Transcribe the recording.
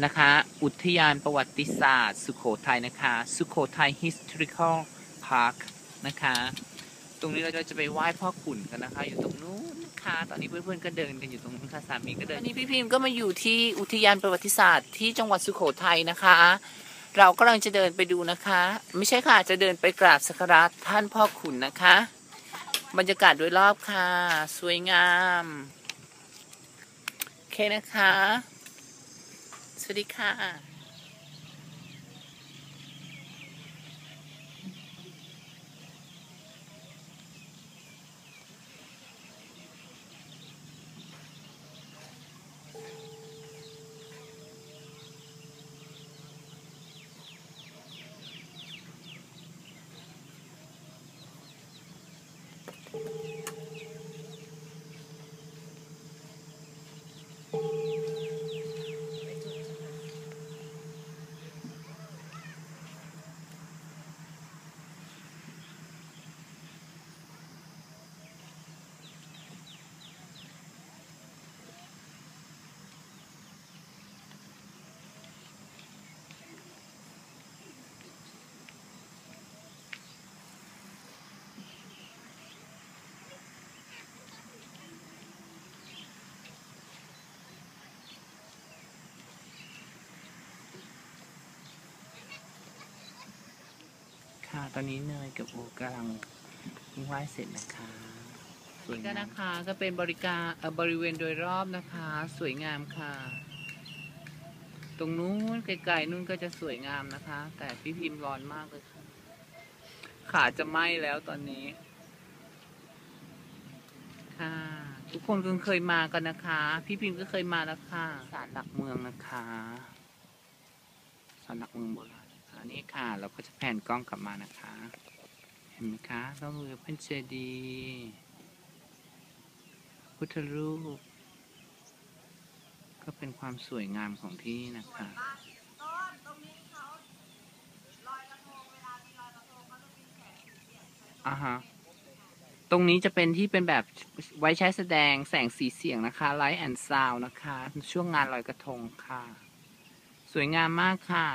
นะคะ อุทยานประวัติศาสตร์ สุโขทัยนะคะ สุโขทัย historical park นะคะ ตรงนี้เราจะไปไหว้พ่อขุนกันนะคะ อยู่ตรงนู้นค่ะตอนนี้เพื่อนๆก็เดินกันอยู่ตรงนู้นค่ะสามีก็เดินอันนี้พี่พิมพ์ก็มาอยู่ที่อุทยานประวัติศาสตร์ที่จังหวัดสุโขทัยนะคะ เรากำลังจะเดินไปดูนะคะ ไม่ใช่ค่ะจะเดินไปกราบสักการะท่านพ่อขุนนะคะ บรรยากาศโดยรอบค่ะ สวยงามโอเคนะคะ วัสดีค่ะ ค่ะ ตอนนี้เนยกับโอกำลังไหว้เสร็จนะคะสวยก็นะคะก็เป็นบริการเอ่อบริเวณโดยรอบนะคะ สวยงามค่ะ ตรงนู้นไกลๆนู้นก็จะสวยงามนะคะ แต่พี่พิมพ์ร้อนมากเลยค่ะ ขาจะไหม้แล้วตอนนี้ ค่ะ ทุกคนคงเคยมากันนะคะ พี่พิมพ์ก็เคยมาแล้วค่ะศาลหลักเมืองนะคะศาลหลักเมืองโบราณ นะคะนี่ค่ะ เราก็จะแผ่นกล้องกลับมานะคะ เห็นไหมคะก็มือเป็นเจดีย์พุทธรูป ก็เป็นความสวยงามของที่นี่นะคะต้นตรงนี้เขาลอยกระทงเวลามีลอยกระทงเขาจะมีแสงสีเสียงใช้อ่าฮะตรงนี้จะเป็นที่เป็นแบบไว้ใช้แสดงแสงสีเสียงนะคะ Light and Sound นะคะ ช่วงงานลอยกระทงค่ะ สวยงามมากค่ะ